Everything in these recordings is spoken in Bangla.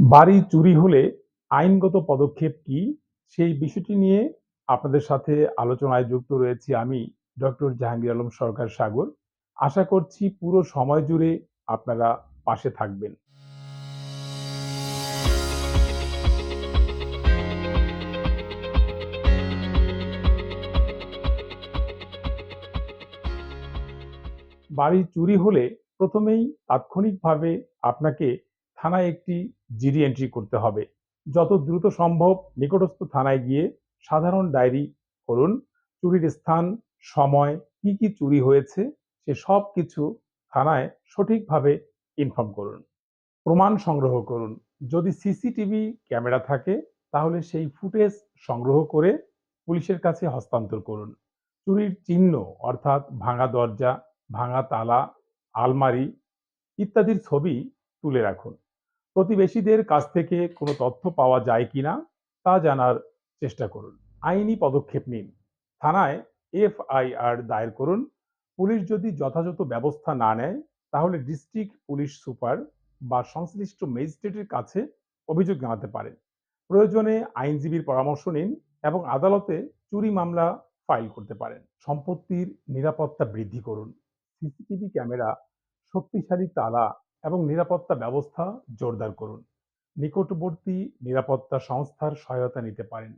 বাড়ি চুরি হলে আইনগত পদক্ষেপ কি? সেই বিষয়টি নিয়ে আপনাদের সাথে আলোচনায় যুক্ত রয়েছি আমি, ডক্টর জাহাঙ্গীর আলম সরকার সাগর। আশা করছি পুরো সময় জুড়ে আপনারা পাশে থাকবেন। বাড়ি চুরি হলে প্রথমেই তাৎক্ষণিকভাবে আপনাকে থানায় একটি জিডি এন্ট্রি করতে হবে। যত দ্রুত সম্ভব নিকটস্থ থানায় গিয়ে সাধারণ ডায়েরি করুন। চুরির স্থান, সময়, কি, কি চুরি হয়েছে সে সবকিছু থানায় সঠিকভাবে ইনফর্ম করুন। প্রমাণ সংগ্রহ করুন। যদি সিসিটিভি ক্যামেরা থাকে তাহলে সেই ফুটেজ সংগ্রহ করে পুলিশের কাছে হস্তান্তর করুন। চুরির চিহ্ন অর্থাৎ ভাঙা দরজা, ভাঙা তালা, আলমারি ইত্যাদির ছবি তুলে রাখুন। প্রতিবেশীদের কাছ থেকে কোনো তথ্য পাওয়া যায় কিনা তা জানার চেষ্টা করুন। আইনি পদক্ষেপ নিন। থানায় এফআইআর দায়ের করুন। পুলিশ যদি যথাযথ ব্যবস্থা না নেয় তাহলে ডিস্ট্রিক্ট পুলিশ সুপার বা সংশ্লিষ্ট ম্যাজিস্ট্রেটের কাছে অভিযোগ জানাতে পারেন। প্রয়োজনে আইনজীবীর পরামর্শ নিন এবং আদালতে চুরি মামলা ফাইল করতে পারেন। সম্পত্তির নিরাপত্তা বৃদ্ধি করুন। সিসিটিভি ক্যামেরা, শক্তিশালী তালা এবং নিরাপত্তা ব্যবস্থা জোরদার করুন। নিকটবর্তী নিরাপত্তা সংস্থার সহায়তা নিতে পারেন।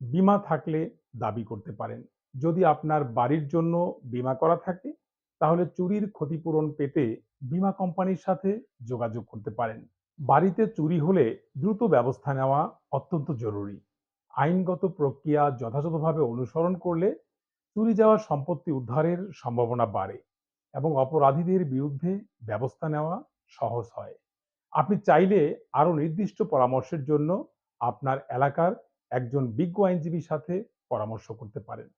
বীমা থাকলে দাবি করতে পারেন। যদি আপনার বাড়ির জন্য বিমা করা থাকে, তাহলে চুরির ক্ষতিপূরণ পেতে বীমা কোম্পানির সাথে যোগাযোগ করতে পারেন। বাড়িতে চুরি হলে দ্রুত ব্যবস্থা নেওয়া অত্যন্ত জরুরি। আইনগত প্রক্রিয়া যথাযথভাবে অনুসরণ করলে চুরি যাওয়া সম্পত্তি উদ্ধারের সম্ভাবনা বাড়ে এবং অপরাধীদের বিরুদ্ধে ব্যবস্থা নেওয়া সহজ হয়। আপনি চাইলে আরও নির্দিষ্ট পরামর্শের জন্য আপনার এলাকার একজন বিজ্ঞ আইনজীবীর সাথে পরামর্শ করতে পারেন।